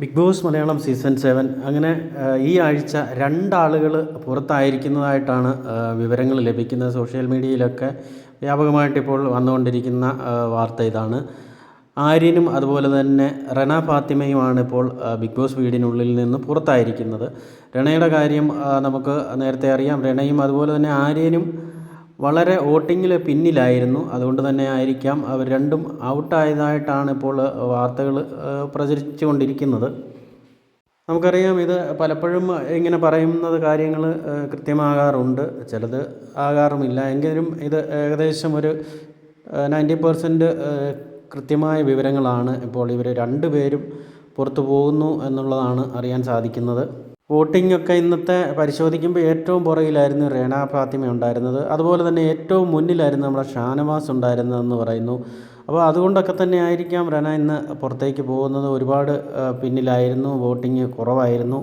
Big boss Malayalam season seven. അങ്ങനെ ഈ ആഴ്ച രണ്ടാളുകൾ പുറത്തായിരിക്കുന്നതായിട്ടാണ് വിവരങ്ങൾ ലഭിക്കുന്നത്. സോഷ്യൽ മീഡിയയിലൊക്കെ വ്യാപകമായിട്ടിപ്പോൾ വന്നുകൊണ്ടിരിക്കുന്ന വാർത്ത ഇതാണ്. ആര്യനും അതുപോലെ തന്നെ റന ഫാത്തിമയുമാണ് ഇപ്പോൾ ബിഗ് ബോസ് വീടിനുള്ളിൽ നിന്ന് പുറത്തായിരിക്കുന്നത്. രണയുടെ കാര്യം നമുക്ക് നേരത്തെ അറിയാം. രണയും അതുപോലെ തന്നെ ആര്യനും വളരെ വോട്ടിങ്ങിൽ പിന്നിലായിരുന്നു. അതുകൊണ്ട് തന്നെ ആയിരിക്കാം അവർ രണ്ടും ഔട്ടായതായിട്ടാണ് ഇപ്പോൾ വാർത്തകൾ പ്രചരിച്ചു കൊണ്ടിരിക്കുന്നത് നമുക്കറിയാം ഇത് പലപ്പോഴും ഇങ്ങനെ പറയുന്നത് കാര്യങ്ങൾ കൃത്യമാകാറുണ്ട്. ചിലത് ആകാറുമില്ല. എങ്കിലും ഇത് ഏകദേശം ഒരു നയന്റി പെർസെന്റ് കൃത്യമായ വിവരങ്ങളാണ് ഇപ്പോൾ ഇവർ രണ്ടുപേരും പുറത്തു പോകുന്നു എന്നുള്ളതാണ് അറിയാൻ സാധിക്കുന്നത്. വോട്ടിംഗ് ഒക്കെ ഇന്നത്തെ പരിശോധിക്കുമ്പോൾ ഏറ്റവും പുറകിലായിരുന്നു റേണ ഫാത്തിമ ഉണ്ടായിരുന്നത്. അതുപോലെ തന്നെ ഏറ്റവും മുന്നിലായിരുന്നു നമ്മുടെ ഷാനവാസ് ഉണ്ടായിരുന്നതെന്ന് പറയുന്നു. അപ്പോൾ അതുകൊണ്ടൊക്കെ തന്നെ ആയിരിക്കാം റെന ഇന്ന് പുറത്തേക്ക് പോകുന്നത്. ഒരുപാട് പിന്നിലായിരുന്നു. വോട്ടിംഗ് കുറവായിരുന്നു.